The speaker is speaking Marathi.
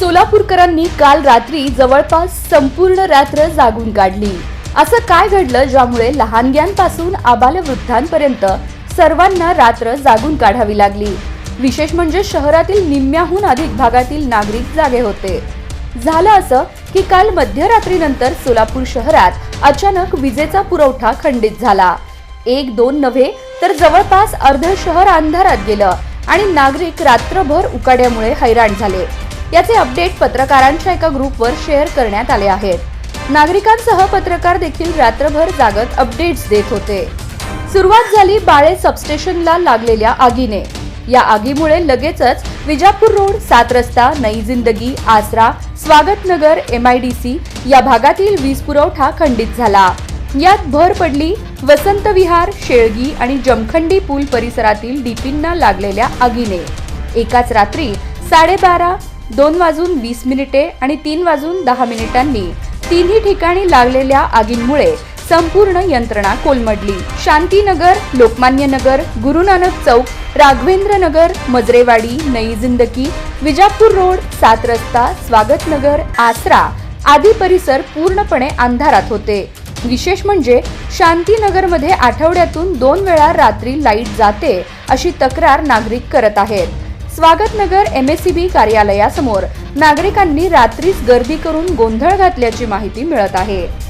सोलापूरकरांनी काल रात्री जवळपास संपूर्ण रात्र जागून काढली. असं काय घडलं ज्यामुळे लहानग्यांपासून आबालवृद्धांपर्यंत सर्वांना रात्र जागून काढावी लागली? विशेष म्हणजे शहरातील निम्म्याहून अधिक भागातील नागरिक जागे होते. झालं असं की काल मध्यरात्रीनंतर सोलापूर शहरात अचानक विजेचा पुरवठा खंडित झाला. एक दोन नव्हे तर जवळपास अर्ध शहर अंधारात गेलं आणि नागरिक रात्रभर उकाड्यामुळे हैराण झाले. याचे अपडेट पत्रकारांच्या एका ग्रुपवर शेअर करण्यात आले आहेत. नागरिकांसह पत्रकार देखील रात्रभर जागत अपडेट्स देत होते. सुरुवात झाली बाळे सबस्टेशनला लागलेल्या आगीने. या आगीमुळे लगेचच विजापूर रोड सात रस्ता नई जिंदगी आसरा Swagat Nagar M I D C या भागातील वीज पुरवठा खंडित झाला. यात भर पडली वसंत विहार शेळगी आणि जमखंडी पूल परिसरातील डीपींना लागलेल्या आगीने. एकाच रात्री साडेबारा दोन वाजून वीस मिनिटे आणि तीन वाजून दहा मिनिटांनी तिन्ही ठिकाणी लागलेल्या आगींमुळे संपूर्ण यंत्रणा कोलमडली. शांतीनगर लोकमान्य नगर गुरुनानक चौक राघवेंद्र नगर मजरेवाडी नई जिंदगी विजापूर रोड सात रस्ता स्वागत नगर आसरा आदी परिसर पूर्णपणे अंधारात होते. विशेष म्हणजे शांतीनगरमध्ये आठवड्यातून दोन वेळा रात्री लाइट जाते अशी तक्रार नागरिक करत आहेत. स्वागतनगर एमएससीबी कार्यालयासमोर नागरिकांनी रात्रीच गर्दी करून गोंधळ घातल्याची माहिती मिळत आहे.